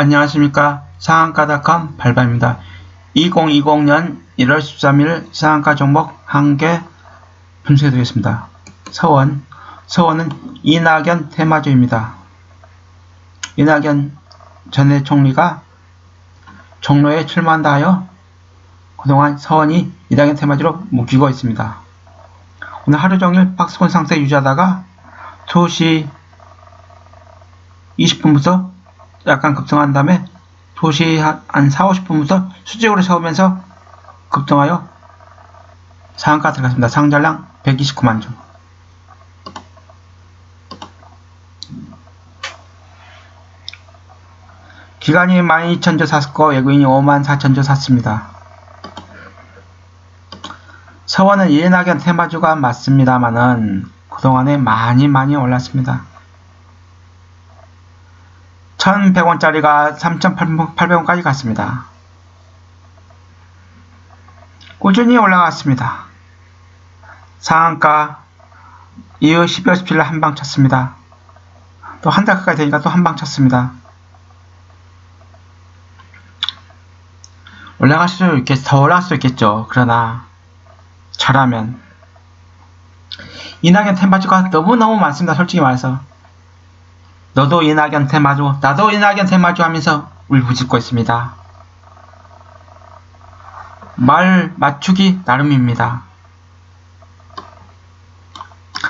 안녕하십니까. 상한가닷컴 발발입니다. 2020년 1월 13일 상한가 종목 한 개 분석해 드리겠습니다. 서원. 서원은 이낙연 테마주입니다. 이낙연 전해 총리가 종로에 출마한다 하여 그동안 서원이 이낙연 테마주로 묶이고 있습니다. 오늘 하루 종일 박스권 상태 유지하다가 2시 20분부터 약간 급등한 다음에 2시 한, 한 4, 50분부터 수직으로 세우면서 급등하여 상한가 들어갔습니다. 상장량 129만 주. 기간이 12,000주 샀고 외국인이 5만 4천주 샀습니다. 서원은 이낙연 테마주가 맞습니다만은 그동안에 많이 많이 올랐습니다. 1,100원짜리가 3,800원까지 갔습니다. 꾸준히 올라갔습니다. 상한가 이후 12월 17일 한 방 쳤습니다. 또 한 달 가까이 되니까 또 한 방 쳤습니다. 올라갈 수도 있겠, 더 올라갈 수도 있겠죠. 그러나 잘하면 이낙연 템바주가 너무너무 많습니다. 솔직히 말해서 너도 이 낙연 테 마주, 나도 이 낙연 테 마주 하면서 울부짖고 있습니다. 말 맞추기 나름입니다.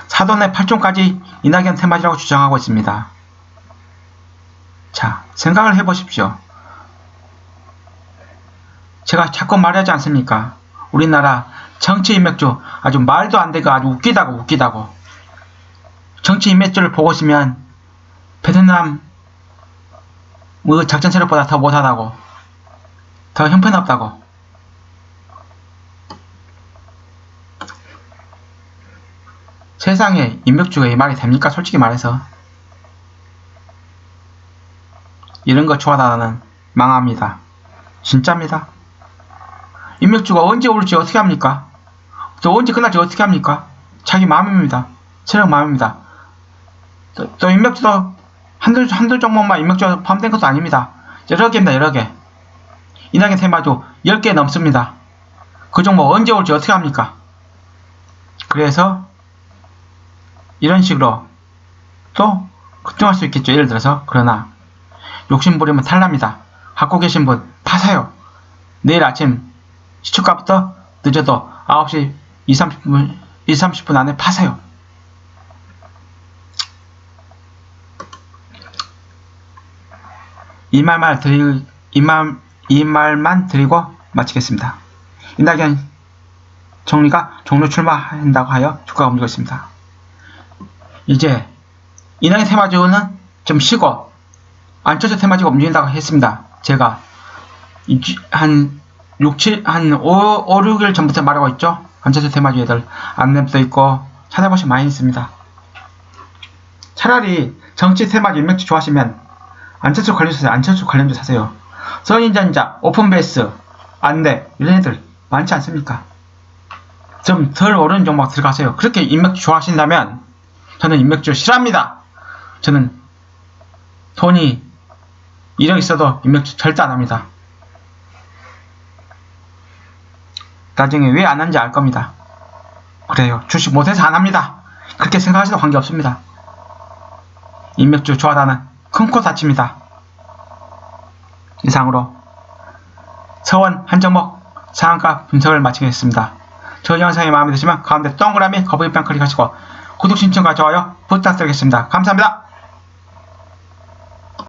사돈의 8종까지 이낙연 테마주라고 주장하고 있습니다. 자, 생각을 해보십시오. 제가 자꾸 말하지 않습니까? 우리나라 정치 인맥주 아주 말도 안 되고 아주 웃기다고 웃기다고. 정치 인맥주를 보고 있으면 베트남 뭐 작전 세력보다 더 못하다고 더 형편없다고. 세상에 인맥주가 이 말이 됩니까? 솔직히 말해서. 이런 거 좋아하다는 망합니다. 진짜입니다. 인맥주가 언제 올지 어떻게 합니까? 또 언제 끝날지 어떻게 합니까? 자기 마음입니다. 세력 마음입니다. 또, 또 인맥주도 한두, 한두 종목만 인맥주가 포함된 것도 아닙니다. 여러 개입니다, 여러 개. 이낙연 테마도 10개 넘습니다. 그 종목 언제 올지 어떻게 합니까? 그래서 이런 식으로 또 급등할 수 있겠죠. 예를 들어서 그러나 욕심 부리면 탈납니다. 갖고 계신 분 파세요. 내일 아침 시초가부터 늦어도 9시 2, 30분, 2, 30분 안에 파세요. 이 말만 드리 이말 이 말만 드리고 마치겠습니다. 이낙연 총리가 종로 출마한다고 하여 주가가 움직이고 있습니다. 이제 이낙연 테마주는 좀 쉬고 안철수 테마주가 움직인다고 했습니다. 제가 한 6, 7, 한 5, 5 6일 전부터 말하고 있죠. 안철수 테마주 애들 안내도 있고 찾아보시면 많이 있습니다. 차라리 정치 테마주 인맥주 좋아하시면 안철수 관련주 사세요. 안철수 관련주 사세요. 선인전자, 오픈베이스, 안돼 이런 애들 많지 않습니까? 좀덜 오르는 종목 들어가세요. 그렇게 인맥주 좋아하신다면 저는 인맥주 싫어합니다. 저는 돈이 1억 있어도 인맥주 절대 안 합니다. 나중에 왜 안 하는지 알 겁니다. 그래요. 주식 못해서 안 합니다. 그렇게 생각하셔도 관계없습니다. 인맥주 좋아하다는 큰 코 다칩니다. 이상으로 서원 한 종목 상한가 분석을 마치겠습니다. 저 영상이 마음에 드시면 가운데 동그라미 거북이빵 클릭하시고 구독 신청과 좋아요 부탁드리겠습니다. 감사합니다.